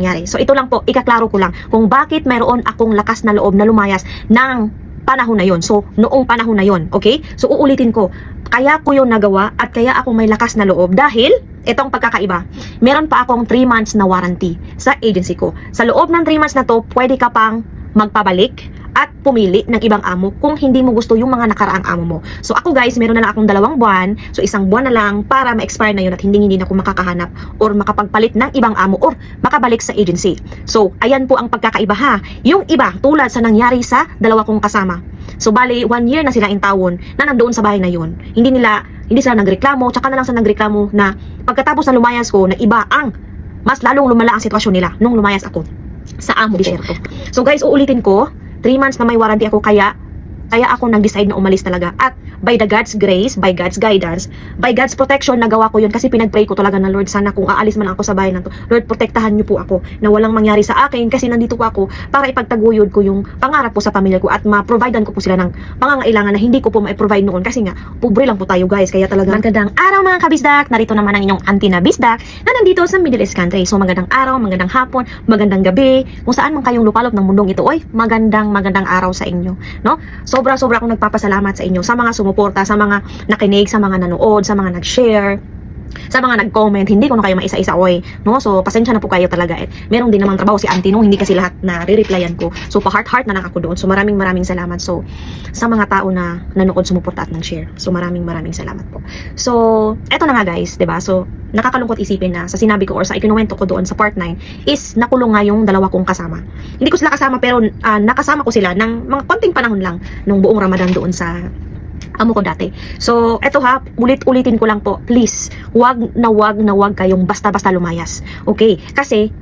nangyari. So ito lang po, ikaklaro ko lang kung bakit mayroon akong lakas na loob na lumayas ng panahon na yon. So noong panahon na yon, okay? So uulitin ko, kaya ko yung nagawa at kaya ako may lakas na loob dahil itong pagkakaiba. Meron pa akong 3 months na warranty sa agency ko. Sa loob ng 3 months na to, pwede ka pang magpabalik at pumili ng ibang amo kung hindi mo gusto yung mga nakaraang amo mo. So ako guys, meron na lang akong dalawang buwan. So isang buwan na lang para ma-expire na yun at hindi hindi na ako makakahanap or makapagpalit ng ibang amo or makabalik sa agency. So ayan po ang pagkakaiba ha. Yung iba tulad sa nangyari sa dalawa kong kasama. So bali, one year na sila in tawon na nandoon sa bahay na yun. Hindi nila, hindi sila nagreklamo, tsaka na lang sa nagreklamo na pagkatapos na lumayas ko na iba ang mas lalong lumala ang sitwasyon nila nung lumayas ako sa amo ko. So guys, uulitin ko, 3 months na may warranty ako kaya kaya ako nag-decide na umalis talaga. At by the God's grace, by God's guidance, by God's protection, nagawa ko yun kasi pinag-pray ko talaga na Lord, sana kung aalis man ako sa bahay na to, Lord, protektahan niyo po ako na walang mangyari sa akin kasi nandito po ako para ipagtaguyod ko yung pangarap po sa pamilya ko at ma-providean ko po sila ng pangangailangan na hindi ko po ma-provide noon kasi nga, pobre lang po tayo guys, kaya talaga magandang araw mga kabisdak, narito naman ang inyong auntie na bisdak na nandito sa Middle East country. So magandang araw, magandang hapon, magandang gabi, kung saan man kayong lupalop ng mundong ito, oy, magandang magandang araw sa inyo, no? Sobra-sobra akong nagpapasalamat sa inyo, sa mga sumuporta, sa mga nakinig, sa mga nanood, sa mga nag-share, sa mga nag-comment, hindi ko na kayo maisa-isa oy, no? So, pasensya na po kayo talaga. Eh. Meron din namang trabaho si auntie, no? Hindi kasi lahat na re-replyan ko. So, pa-heart-heart na lang ako doon. So, maraming maraming salamat. So, sa mga tao na nanood, sumuporta at nag-share. So, maraming maraming salamat po. So, eto na nga guys, 'di ba? So, nakakalungkot isipin na sa sinabi ko or sa ikinuwento ko doon sa part 9 is nakulong nga yung dalawa kong kasama. Hindi ko sila kasama pero ah, nakasama ko sila ng mga konting panahon lang nung buong Ramadan doon sa amo ko dati. So, eto ha, ulit-ulitin ko lang po, please, wag na wag na wag kayong basta-basta lumayas. Okay? Kasi,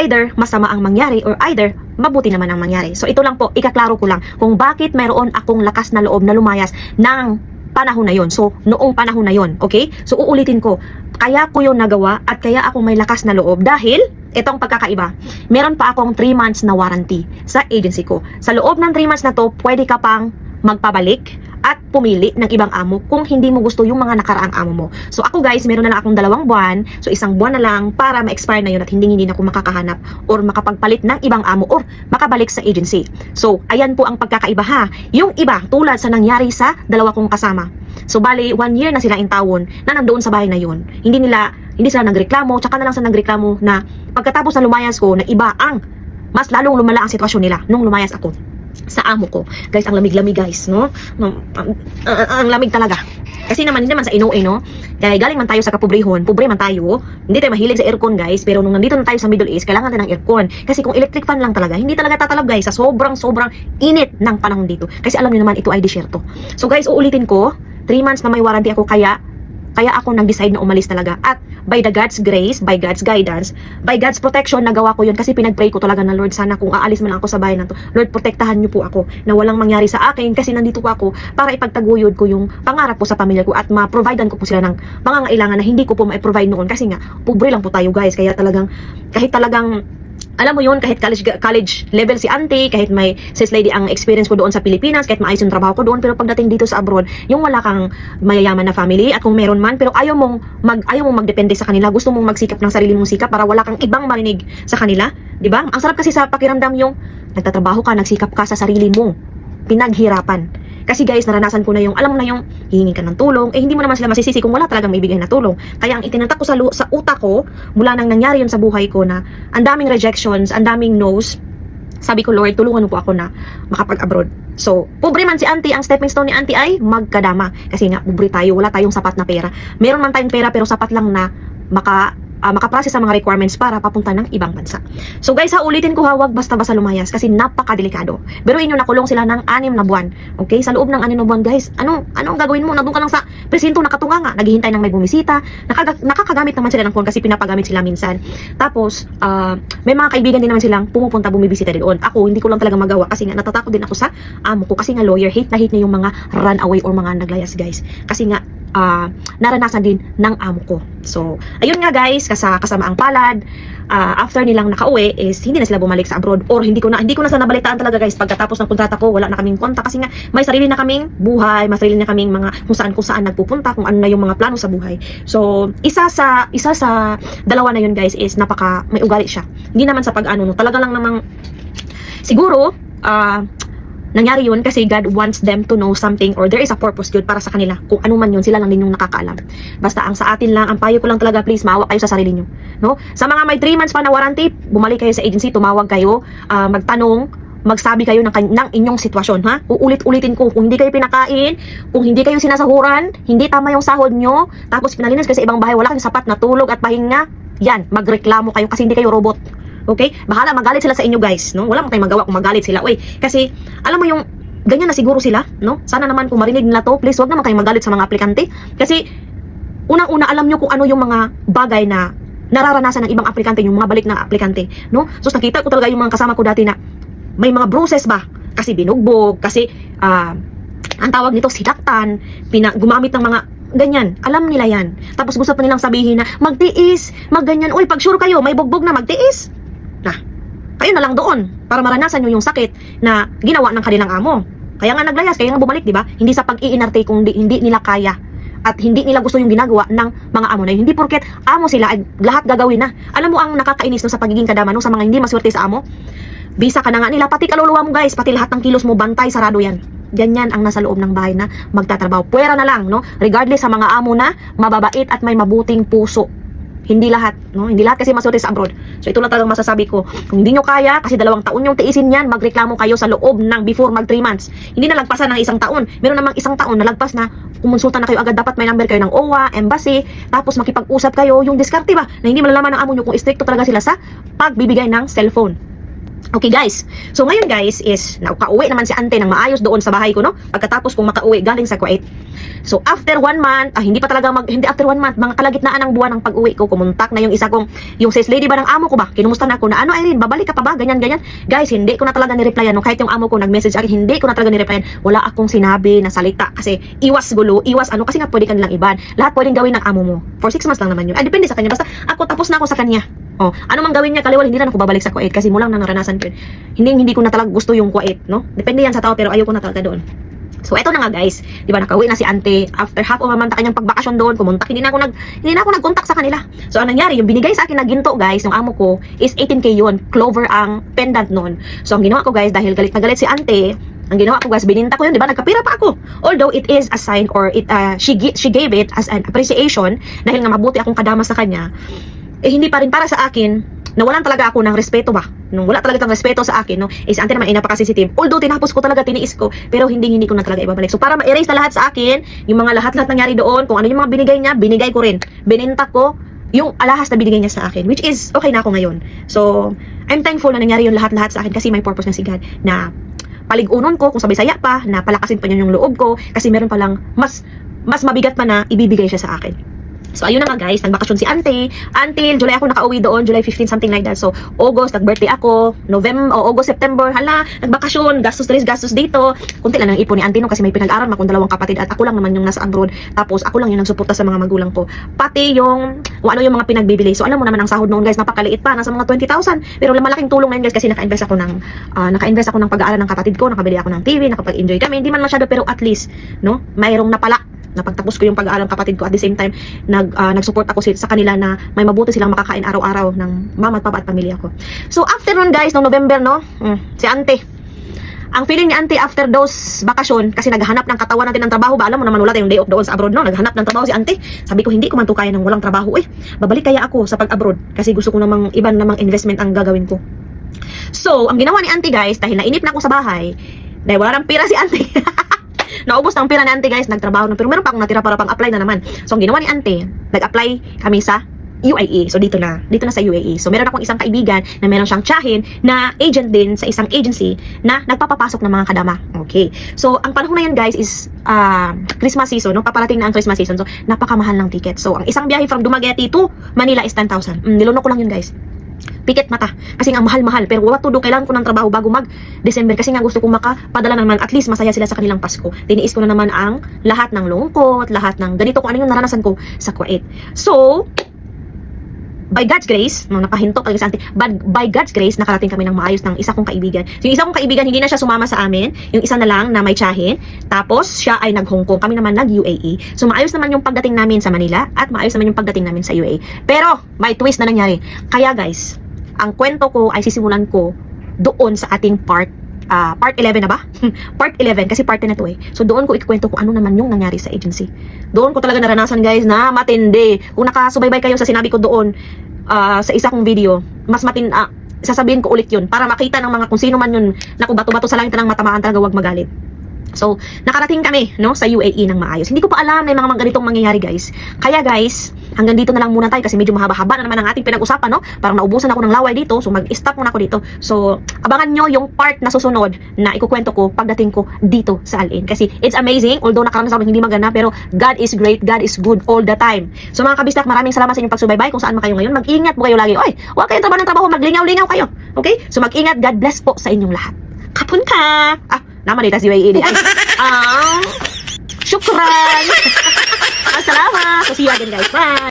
either masama ang mangyari or either mabuti naman ang mangyari. So, ito lang po, ikaklaro ko lang kung bakit mayroon akong lakas na loob na lumayas ng panahon na yon. So, noong panahon na yon, okay? So, uulitin ko, kaya ko yung nagawa at kaya ako may lakas na loob dahil itong pagkakaiba. Meron pa akong 3 months na warranty sa agency ko. Sa loob ng 3 months na to, pwede ka pang magpabalik at pumili ng ibang amo kung hindi mo gusto yung mga nakaraang amo mo. So ako guys, meron na lang akong dalawang buwan. So isang buwan na lang para ma-expire na yun at hindi hindi na ako makakahanap or makapagpalit ng ibang amo or makabalik sa agency. So ayan po ang pagkakaiba ha. Yung iba tulad sa nangyari sa dalawa kong kasama. So bali, one year na sila in tawon na nandoon sa bahay na yun. Hindi nila, hindi sila nagreklamo, tsaka na lang sa nagreklamo na pagkatapos na lumayas ko na iba ang mas lalong lumala ang sitwasyon nila nung lumayas ako sa amo ko. Guys, ang lamig-lamig guys, no? Ang, ang, ang- ang lamig talaga. Kasi naman, hindi naman sa inuwi, no? Kaya galing man tayo sa kapobrehon, pobre man tayo. Hindi tayo mahilig sa aircon, guys. Pero nung nandito na tayo sa Middle East, kailangan tayo ng aircon. Kasi kung electric fan lang talaga, hindi talaga tatalab, guys, sa sobrang-sobrang init ng panahon dito. Kasi alam niyo naman, ito ay disyerto. So guys, uulitin ko, 3 months na may warranty ako, kaya kaya ako nag-decide na umalis talaga. At by the God's grace, by God's guidance, by God's protection, nagawa ko yun kasi pinag-pray ko talaga na Lord, sana kung aalis man ako sa bahay na to, Lord, protektahan niyo po ako na walang mangyari sa akin kasi nandito po ako para ipagtaguyod ko yung pangarap po sa pamilya ko at ma-providean ko po sila ng pangangailangan na hindi ko po ma-provide noon kasi nga, pobre lang po tayo guys. Kaya talagang, kahit talagang alam mo yun, kahit college, college level si auntie, kahit may sis lady ang experience ko doon sa Pilipinas, kahit maayos yung trabaho ko doon, pero pagdating dito sa abroad, yung wala kang mayayaman na family, at kung meron man, pero ayaw mong, mag, ayaw mong magdepende sa kanila, gusto mong magsikap ng sarili mong sikap para wala kang ibang marinig sa kanila, di ba? Ang sarap kasi sa pakiramdam yung nagtatrabaho ka, nagsikap ka sa sarili mo, pinaghirapan. Kasi guys, naranasan ko na yung, alam mo na yung, hihingi ka ng tulong, eh hindi mo naman sila masisisi kung wala talagang may bigay na tulong. Kaya ang itinatak ko sa, sa utak ko, mula nang nangyari yun sa buhay ko na, ang daming rejections, ang daming no's, sabi ko, Lord, tulungan mo po ako na makapag-abroad. So, pobre man si auntie, ang stepping stone ni auntie ay magkadama. Kasi nga, pobre tayo, wala tayong sapat na pera. Meron man tayong pera, pero sapat lang na maka ah, makaprocess sa mga requirements para papunta ng ibang bansa. So guys, ha, ulitin ko ha, wag basta-basta lumayas kasi napakadelikado. Pero inyo nakulong sila ng anim na buwan. Okay? Sa loob ng anim na buwan, guys, ano, ano ang gagawin mo? Nandun ka lang sa presinto nakatunga nga, naghihintay ng may bumisita. Nakaga- nakakagamit naman sila ng phone kasi pinapagamit sila minsan. Tapos, ah, may mga kaibigan din naman silang pumupunta bumibisita din doon. Ako, hindi ko lang talaga magawa kasi nga natatakot din ako sa amo ko kasi nga lawyer, hate na hate niya yung mga runaway or mga naglayas, guys. Kasi nga, ah, naranasan din ng amo ko. So, ayun nga guys, kasa kasama ang palad, ah, after nilang nakauwi is hindi na sila bumalik sa abroad or hindi ko na hindi ko na sa nabalitaan talaga guys. Pagkatapos ng kontrata ko wala na kaming kontak kasi nga may sarili na kaming buhay may sarili na kaming mga kung saan kung saan nagpupunta kung ano na yung mga plano sa buhay. So isa sa isa sa dalawa na yun guys is napaka may ugali siya. Hindi naman sa pag-ano no talaga lang namang siguro ah nangyari yun kasi God wants them to know something or there is a purpose yun para sa kanila. Kung ano man yun, sila lang din yung nakakaalam. Basta ang sa atin lang, ang payo ko lang talaga, please, maawa kayo sa sarili nyo. No? Sa mga may 3 months pa na warranty, bumalik kayo sa agency, tumawag kayo, ah, magtanong, magsabi kayo ng, ng inyong sitwasyon, ha? Uulit-ulitin ko, kung hindi kayo pinakain, kung hindi kayo sinasahuran, hindi tama yung sahod nyo, tapos pinalinis kasi ibang bahay, wala kayong sapat na tulog at pahinga, yan, magreklamo kayo kasi hindi kayo robot. Okay? Bahala magalit sila sa inyo guys, no? Wala mo tayong magawa kung magalit sila. Uy, kasi alam mo yung ganyan na siguro sila, no? Sana naman kung marinig nila to, please wag naman kayong magalit sa mga aplikante kasi unang-una alam nyo kung ano yung mga bagay na nararanasan ng ibang aplikante, yung mga balik na aplikante, no? So nakita ko talaga yung mga kasama ko dati na may mga bruises ba? Kasi binugbog, kasi ah ang tawag nito sinaktan, pina, gumamit ng mga ganyan. Alam nila yan. Tapos gusto pa nilang sabihin na magtiis, magganyan. Uy, pag sure kayo, may bugbog na magtiis. Kayo na lang doon para maranasan nyo yung sakit na ginawa ng kanilang amo. Kaya nga naglayas, kaya nga bumalik, di ba? Hindi sa pag-iinarte kung di, hindi nila kaya at hindi nila gusto yung ginagawa ng mga amo na yun. Hindi porket amo sila ay lahat gagawin na. Alam mo ang nakakainis no, sa pagiging kadama no, sa mga hindi maswerte sa amo? Bisa ka na nga nila, pati kaluluwa mo guys, pati lahat ng kilos mo, bantay, sarado yan. Ganyan ang nasa loob ng bahay na magtatrabaho. Pwera na lang, no? Regardless sa mga amo na mababait at may mabuting puso. Hindi lahat, no? Hindi lahat kasi maswerte sa abroad. So ito lang talagang masasabi ko. Kung hindi nyo kaya, kasi dalawang taon yung tiisin yan, magreklamo kayo sa loob ng before mag 3 months. Hindi na lagpasan ng isang taon. Meron namang isang taon na lagpas na kumonsulta na kayo agad. Dapat may number kayo ng OWA, embassy, tapos makipag-usap kayo. Yung diskarte ba, na hindi malalaman ng amo nyo kung stricto talaga sila sa pagbibigay ng cellphone. Okay guys, so ngayon guys is nakauwi naman si ante ng maayos doon sa bahay ko no? Pagkatapos kong makauwi galing sa Kuwait. So after one month, ah, hindi pa talaga mag, hindi after one month, mga kalagitnaan ng buwan ng pag-uwi ko, kumontak na yung isa kong, yung sales lady ba ng amo ko ba, kinumusta na ako? Na ano Irene, babalik ka pa ba, ganyan ganyan. Guys, hindi ko na talaga ni-replyan, no? kahit yung amo ko nag-message akin, hindi ko na talaga ni-replyan. Wala akong sinabi na salita kasi iwas gulo, iwas ano, kasi nga pwede ka nilang iban. Lahat pwedeng gawin ng amo mo. For 6 months lang naman yun, ay depende sa kanya, basta ako tapos na ako sa kanya Oh, ano mang gawin niya kaliwal, hindi na ako babalik sa Kuwait kasi mulang na naranasan ko. Hindi hindi ko na talaga gusto yung Kuwait, no? Depende yan sa tao pero ayoko na talaga doon. So eto na nga guys, 'di ba nakauwi na si Ante after half of a month kanyang pagbakasyon doon, kumontak hindi na ako nag hindi na ako nag-contact sa kanila. So ang nangyari, yung binigay sa akin na ginto guys, yung amo ko is 18k yun, clover ang pendant noon. So ang ginawa ko guys dahil galit na galit si Ante, ang ginawa ko guys, bininta ko yun, di ba? Nagkapira pa ako. Although it is a sign or it uh, she she gave it as an appreciation dahil nga mabuti akong kadama sa kanya. Eh hindi pa rin para sa akin nawalan talaga ako ng respeto ba? Nung wala talaga tang respeto sa akin, no? Eh, si ante naman ay napaka-sensitive. Although, tinapos ko talaga, tiniis ko, pero hindi, hindi ko na talaga ibabalik. So, para ma-erase na lahat sa akin, yung mga lahat-lahat nangyari doon, kung ano yung mga binigay niya, binigay ko rin. Bininta ko, yung alahas na binigay niya sa akin, which is, okay na ako ngayon. So, I'm thankful na nangyari yung lahat-lahat sa akin kasi may purpose na si God na paligunon ko, kung sabay saya pa, na palakasin pa niya yung loob ko, kasi meron palang mas, mas mabigat pa na ibibigay siya sa akin. So, ayun na nga guys, nagbakasyon si Ante. Until July ako nakauwi doon, July 15, something like that. So, August, nag-birthday ako. November, o August, September, hala, nagbakasyon, gastos rin, gastos dito. Kunti lang ang ipon ni Ante no, kasi may pinag-aral akong dalawang kapatid at ako lang naman yung nasa abroad. Tapos, ako lang yung nagsuporta sa mga magulang ko. Pati yung, kung ano yung mga pinagbibili. So, alam mo naman ang sahod noon guys, napakaliit pa, nasa mga 20,000. Pero malaking tulong na guys kasi naka-invest ako ng, ah, naka-invest ako ng pag-aaral ng kapatid ko, nakabili ako ng TV, nakapag-enjoy kami. Hindi man masyado pero at least, no, mayroong napala napagtapos ko yung pag-aaral kapatid ko. At the same time nag uh, nag-support ako sa kanila na may mabuti silang makakain araw-araw ng mama at papa at pamilya ko. So after nun guys, noong November no, mm, si Ante ang feeling ni Ante after those bakasyon kasi naghanap ng katawan natin ng trabaho. Ba alam mo naman wala tayong day off doon sa abroad no? Naghanap ng trabaho si Ante sabi ko hindi ko man to kaya ng walang trabaho. Eh babalik kaya ako sa pag-abroad kasi gusto ko namang iban namang investment ang gagawin ko. So ang ginawa ni Ante guys dahil nainip na ako sa bahay dahil wala nang pira si Ante Naubos na ang pera ni Ante guys, nagtrabaho na. Pero meron pa akong natira para pang apply na naman. So ang ginawa ni Ante, nag-apply kami sa UAE. So dito na, dito na sa UAE. So meron akong isang kaibigan na meron siyang tsahin na agent din sa isang agency na nagpapapasok ng mga kadama. Okay. So ang panahon na yun guys is uh, Christmas season, no? Paparating na ang Christmas season. So napakamahal ng ticket. So ang isang biyahe from Dumaguete to Manila is 10,000. Mm, nilunok ko lang yun guys. Pikit mata. Kasi nga mahal-mahal. Pero what to do, kailangan ko ng trabaho bago mag-December. Kasi nga gusto ko makapadala naman. At least masaya sila sa kanilang Pasko. Tiniis ko na naman ang lahat ng lungkot, lahat ng ganito kung ano yung naranasan ko sa Kuwait. So, by God's grace, nung napahinto talaga sa atin, but by God's grace, nakarating kami ng maayos ng isa kong kaibigan. So, yung isa kong kaibigan, hindi na siya sumama sa amin. Yung isa na lang na may tsahin. Tapos, siya ay nag-Hong Kong. Kami naman nag-UAE. So, maayos naman yung pagdating namin sa Manila at maayos naman yung pagdating namin sa UAE. Pero, may twist na nangyari. Kaya guys, ang kwento ko ay sisimulan ko doon sa ating part ah, part 11 na ba? part 11 kasi part 10 na to eh. So doon ko ikikwento kung ano naman yung nangyari sa agency. Doon ko talaga naranasan guys na matindi. Kung nakasubaybay kayo sa sinabi ko doon ah, sa isa kong video, mas matin ah, sasabihin ko ulit yun para makita ng mga kung sino man yun na kung bato-bato sa langit ng matamaan talaga wag magalit. So, nakarating kami, no, sa UAE ng maayos. Hindi ko pa alam na yung mga, mga ganitong mangyayari, guys. Kaya, guys, hanggang dito na lang muna tayo kasi medyo mahaba-haba na naman ang ating pinag-usapan, no? Parang naubusan ako ng laway dito, so mag-stop muna ako dito. So, abangan nyo yung part na susunod na ikukwento ko pagdating ko dito sa Alin. Kasi it's amazing, although nakaranas ako hindi maganda, pero God is great, God is good all the time. So, mga kabistak, maraming salamat sa inyong pagsubaybay kung saan man kayo ngayon. Mag-ingat po kayo lagi. Oy, huwag kayong trabaho ng trabaho, maglingaw-lingaw kayo. Okay? So, mag-ingat. God bless po sa inyong lahat. Kapun ka! Ah, naman dito si UAE. Ay, ah, syukran! Assalamat! So, see you again guys. Bye!